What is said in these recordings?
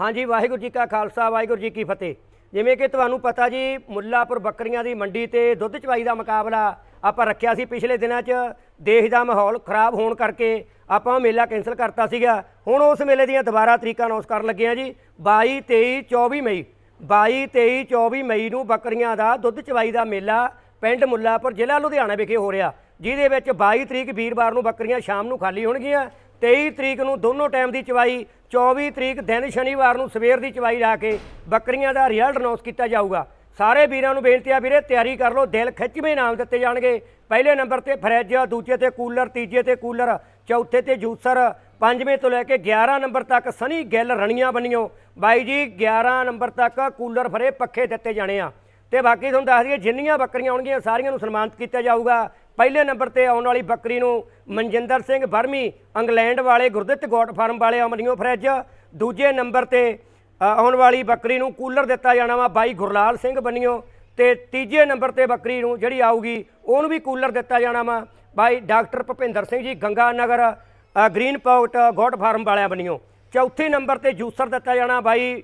ਹਾਂਜੀ, ਵਾਹਿਗੁਰੂ ਜੀ ਕਾ ਖਾਲਸਾ, ਵਾਹਿਗੁਰੂ ਜੀ ਕੀ ਫਤਿਹ। ਜਿਵੇਂ ਕਿ ਤੁਹਾਨੂੰ ਪਤਾ ਜੀ, ਮੁੱਲਾਪੁਰ ਬੱਕਰੀਆਂ ਦੀ ਮੰਡੀ ਤੇ ਦੁੱਧ ਚਵਾਈ ਦਾ ਮੁਕਾਬਲਾ ਆਪਾਂ ਰੱਖਿਆ ਸੀ ਪਿਛਲੇ ਦਿਨਾਂ 'ਚ। ਦੇਸ਼ ਦਾ ਮਾਹੌਲ ਖਰਾਬ ਹੋਣ ਕਰਕੇ ਆਪਾਂ ਉਹ ਮੇਲਾ ਕੈਨਸਲ ਕਰਤਾ ਸੀਗਾ। ਹੁਣ ਉਸ ਮੇਲੇ ਦੀਆਂ ਦੁਬਾਰਾ ਤਰੀਕਾਂ ਅਨਾਉਂਸ ਕਰਨ ਲੱਗੇ ਆ ਜੀ। 22 23 24 ਮਈ। 22 23 24 ਮਈ ਨੂੰ ਬੱਕਰੀਆਂ ਦਾ ਦੁੱਧ ਚਵਾਈ ਦਾ ਮੇਲਾ ਪਿੰਡ ਮੁੱਲਾਪੁਰ ਜ਼ਿਲ੍ਹਾ ਲੁਧਿਆਣਾ ਵਿਖੇ ਹੋ ਰਿਹਾ। ਜਿਹਦੇ ਵਿੱਚ 22 ਤਰੀਕ ਵੀਰਵਾਰ ਨੂੰ ਬੱਕਰੀਆਂ ਸ਼ਾਮ ਨੂੰ ਖਾਲੀ ਹੋਣਗੀਆਂ। 23 ਤਰੀਕ ਨੂੰ ਦੋਨੋਂ ਟਾਈਮ ਦੀ ਚਵਾਈ 24 ਤਰੀਕ ਦਿਨ ਸ਼ਨੀਵਾਰ ਨੂੰ ਸਵੇਰ ਦੀ ਚਵਾਈ ਲਾ ਕੇ ਬੱਕਰੀਆਂ ਦਾ ਰਿਜ਼ਲਟ ਅਨਾਉਂਸ ਕੀਤਾ ਜਾਊਗਾ। ਸਾਰੇ ਵੀਰਾਂ ਨੂੰ ਬੇਨਤੀ ਆ ਵੀਰੇ, ਤਿਆਰੀ ਕਰ ਲਓ, ਦਿਲ ਖਿੱਚਵੇਂ ਨਾਮ ਦਿੱਤੇ ਜਾਣਗੇ। ਪਹਿਲੇ ਨੰਬਰ ਤੇ ਫਰਿੱਜ, ਦੂਜੇ ਤੇ ਕੂਲਰ, ਤੀਜੇ ਤੇ ਕੂਲਰ, ਚੌਥੇ ਤੇ ਜੂਸਰ, ਪੰਜਵੇਂ ਤੋਂ ਲੈ ਕੇ 11 ਨੰਬਰ ਤੱਕ ਸਨੀ ਗਿੱਲ ਰਣੀਆਂ ਬਣੀਓ ਬਾਈ ਜੀ 11 ਨੰਬਰ ਤੱਕ ਕੂਲਰ ਫਰੇ ਪੱਖੇ ਦਿੱਤੇ ਜਾਣੇ ਆ। ਤੇ ਬਾਕੀ ਤੁਹਾਨੂੰ ਦੱਸ ਦਈਏ, ਜਿੰਨੀਆਂ ਬੱਕਰੀਆਂ ਆਉਣਗੀਆਂ, ਸਾਰੀਆਂ ਨੂੰ ਸਨਮਾਨਿਤ ਕੀਤਾ ਜਾਊਗਾ। ਪਹਿਲੇ ਨੰਬਰ ਤੇ ਆਉਣ ਵਾਲੀ ਬੱਕਰੀ ਨੂੰ ਮਨਜਿੰਦਰ ਸਿੰਘ ਬਰਮੀ ਇੰਗਲੈਂਡ ਵਾਲੇ ਗੁਰਦਿੱਤ ਗੋਟ ਫਾਰਮ ਵਾਲੇ ਅਮਨੀਓ ਫਰਿੱਜ ਦੂਜੇ ਨੰਬਰ ਤੇ ਆਉਣ ਵਾਲੀ ਬੱਕਰੀ ਨੂੰ ਕੂਲਰ ਦਿੱਤਾ ਜਾਣਾ ਵਾ ਬਾਈ ਗੁਰਲਾਲ ਸਿੰਘ ਬੰਨਿਓ ਤੇ ਤੀਜੇ ਨੰਬਰ ਤੇ ਬੱਕਰੀ ਨੂੰ ਜਿਹੜੀ ਆਊਗੀ ਉਹਨੂੰ ਵੀ ਕੂਲਰ ਦਿੱਤਾ ਜਾਣਾ ਵਾ ਬਾਈ ਡਾਕਟਰ ਭੁਪਿੰਦਰ ਸਿੰਘ ਜੀ ਗੰਗਾ ਨਗਰ ਅ, ਗ੍ਰੀਨ ਪਾਊਟ ਗੋਟ ਫਾਰਮ ਵਾਲਿਆਂ ਬੰਨਿਓ। ਚੌਥੇ ਨੰਬਰ ਤੇ ਜੂਸਰ ਦਿੱਤਾ ਜਾਣਾ ਬਾਈ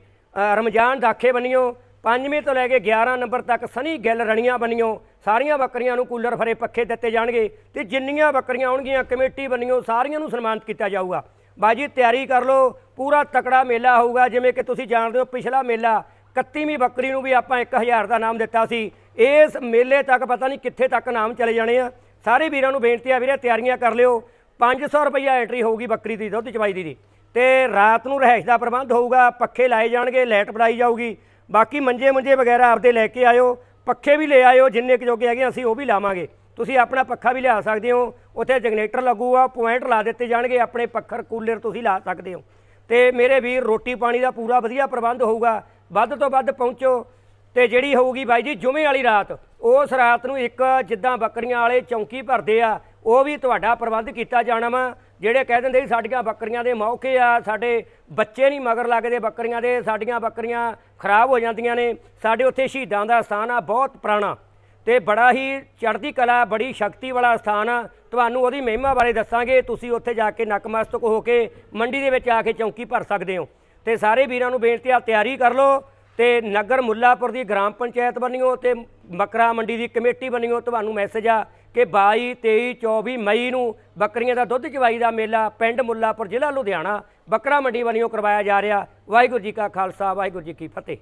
ਰਮਜ਼ਾਨ ਦਾਖੇ ਬੰਨਿਓ 5ਵੇਂ ਤੋਂ ਲੈ ਕੇ 11 ਨੰਬਰ ਤੱਕ ਸਨੀ ਗਿੱਲ ਰਣੀਆਂ ਬਣੀਓ ਸਾਰੀਆਂ ਬੱਕਰੀਆਂ ਨੂੰ ਕੂਲਰ ਫਰੇ ਪੱਖੇ ਦਿੱਤੇ ਜਾਣਗੇ ਤੇ ਜਿੰਨੀਆਂ ਬੱਕਰੀਆਂ ਆਉਣਗੀਆਂ, ਕਮੇਟੀ ਬਣੀਓ ਸਾਰੀਆਂ ਨੂੰ ਸਨਮਾਨਿਤ ਕੀਤਾ ਜਾਊਗਾ। ਬਾਜੀ, ਤਿਆਰੀ ਕਰ ਲਓ, ਪੂਰਾ ਤਕੜਾ ਮੇਲਾ ਹੋਊਗਾ, ਜਿਵੇਂ ਕਿ ਤੁਸੀਂ ਜਾਣਦੇ ਹੋ, ਪਿਛਲਾ ਮੇਲਾ 31ਵੀਂ ਬੱਕਰੀ ਨੂੰ ਵੀ ਆਪਾਂ 1000 ਦਾ ਨਾਮ ਦਿੱਤਾ ਸੀ। ਇਸ ਮੇਲੇ ਤੱਕ ਪਤਾ ਨਹੀਂ ਕਿੱਥੇ ਤੱਕ ਨਾਮ ਚਲੇ ਜਾਣੇ ਆ। ਸਾਰੇ ਵੀਰਾਂ ਨੂੰ ਬੇਨਤੀ ਆ, ਵੀਰੇ, ਤਿਆਰੀਆਂ ਕਰ ਲਿਓ। 500 ਰੁਪਈਆ ਐਂਟਰੀ ਹੋਊਗੀ ਬੱਕਰੀ ਦੀ, ਦੁੱਧ ਚਵਾਈ ਦੀ ਤੇ ਰਾਤ ਨੂੰ ਰਹਿائش ਦਾ ਪ੍ਰਬੰਧ ਹੋਊਗਾ, ਪੱਖੇ ਲਾਏ ਜਾਣਗੇ, ਲਾਈਟ ਬੜਾਈ ਜਾਊਗੀ। ਬਾਕੀ ਮੰਜੇ ਮੁੰਜੇ ਵਗੈਰਾ ਆਪਦੇ ਲੈ ਕੇ ਆਇਓ, ਪੱਖੇ ਵੀ ਲੈ ਆਇਓ, ਜਿੰਨੇ ਕੁ ਜੋਗੇ ਹੈਗੇ ਅਸੀਂ ਉਹ ਵੀ ਲਾਵਾਂਗੇ। ਤੁਸੀਂ ਆਪਣਾ ਪੱਖਾ ਵੀ ਲਿਆ ਸਕਦੇ ਹੋ, ਉੱਥੇ ਜਨਰੇਟਰ ਲੱਗੂਗਾ, ਪੁਆਇੰਟ ਲਾ ਦਿੱਤੇ ਜਾਣਗੇ, ਆਪਣੇ ਪੱਖਰ ਕੂਲਰ ਤੁਸੀਂ ਲਾ ਸਕਦੇ ਹੋ। ਤੇ ਮੇਰੇ ਵੀਰ, ਰੋਟੀ ਪਾਣੀ ਦਾ ਪੂਰਾ ਵਧੀਆ ਪ੍ਰਬੰਧ ਹੋਊਗਾ, ਵੱਧ ਤੋਂ ਵੱਧ ਪਹੁੰਚੋ, ਤੇ ਜਿਹੜੀ ਹੋਊਗੀ ਬਾਈ ਜੀ, ਜੁਮੇ ਵਾਲੀ ਰਾਤ, ਉਸ ਰਾਤ ਨੂੰ ਇੱਕ ਜਿੱਦਾਂ ਬੱਕਰੀਆਂ ਵਾਲੇ ਚੌਂਕੀ ਭਰਦੇ ਆ, ਉਹ ਵੀ ਤੁਹਾਡਾ ਪ੍ਰਬੰਧ ਕੀਤਾ ਜਾਣਾ ਵਾ। ਜਿਹੜੇ ਕਹਿ ਦਿੰਦੇ ਸੀ ਸਾਡੀਆਂ ਬੱਕਰੀਆਂ ਦੇ ਮੌਕੇ ਆ, ਸਾਡੇ ਬੱਚੇ ਨਹੀਂ ਮਗਰ ਲੱਗਦੇ ਬੱਕਰੀਆਂ ਦੇ, ਸਾਡੀਆਂ ਬੱਕਰੀਆਂ ਖਰਾਬ ਹੋ ਜਾਂਦੀਆਂ ਨੇ। ਸਾਡੇ ਉੱਥੇ ਸ਼ਹੀਦਾਂ ਦਾ ਸਥਾਨ ਆ, ਬਹੁਤ ਪੁਰਾਣਾ ਤੇ ਬੜਾ ਹੀ ਚੜ੍ਹਦੀ ਕਲਾ, ਬੜੀ ਸ਼ਕਤੀ ਵਾਲਾ ਸਥਾਨ ਆ। ਤੁਹਾਨੂੰ ਉਹਦੀ ਮਹਿਮਾ ਬਾਰੇ ਦੱਸਾਂਗੇ। ਤੁਸੀਂ ਉੱਥੇ ਜਾ ਕੇ ਨਕਮਸਤਕ ਹੋ ਕੇ ਮੰਡੀ ਦੇ ਵਿੱਚ ਆ ਕੇ ਚੌਂਕੀ ਭਰ ਸਕਦੇ ਹੋ। ਤੇ ਸਾਰੇ ਵੀਰਾਂ ਨੂੰ ਬੇਨਤੀ ਆ, ਤਿਆਰੀ ਕਰ ਲਓ ਤੇ ਨਗਰ ਮੁੱਲਾਪੁਰ ਦੀ ਗ੍ਰਾਮ ਪੰਚਾਇਤ ਬਣੀਓ ਤੇ ਬੱਕਰਾ ਮੰਡੀ ਦੀ ਕਮੇਟੀ ਬਣੀਓ। ਤੁਹਾਨੂੰ ਮੈਸੇਜ ਆ ਕਿ 22 23 24 ਮਈ ਨੂੰ ਬੱਕਰੀਆਂ ਦਾ ਦੁੱਧ ਚਵਾਈ ਦਾ ਮੇਲਾ ਪਿੰਡ ਮੁੱਲਾਪੁਰ ਜ਼ਿਲ੍ਹਾ ਲੁਧਿਆਣਾ ਬੱਕਰਾ ਮੰਡੀ ਵੱਲੋਂ ਕਰਵਾਇਆ ਜਾ ਰਿਹਾ। ਵਾਹਿਗੁਰੂ ਜੀ ਕਾ ਖਾਲਸਾ, ਵਾਹਿਗੁਰੂ ਜੀ ਕੀ ਫਤਿਹ।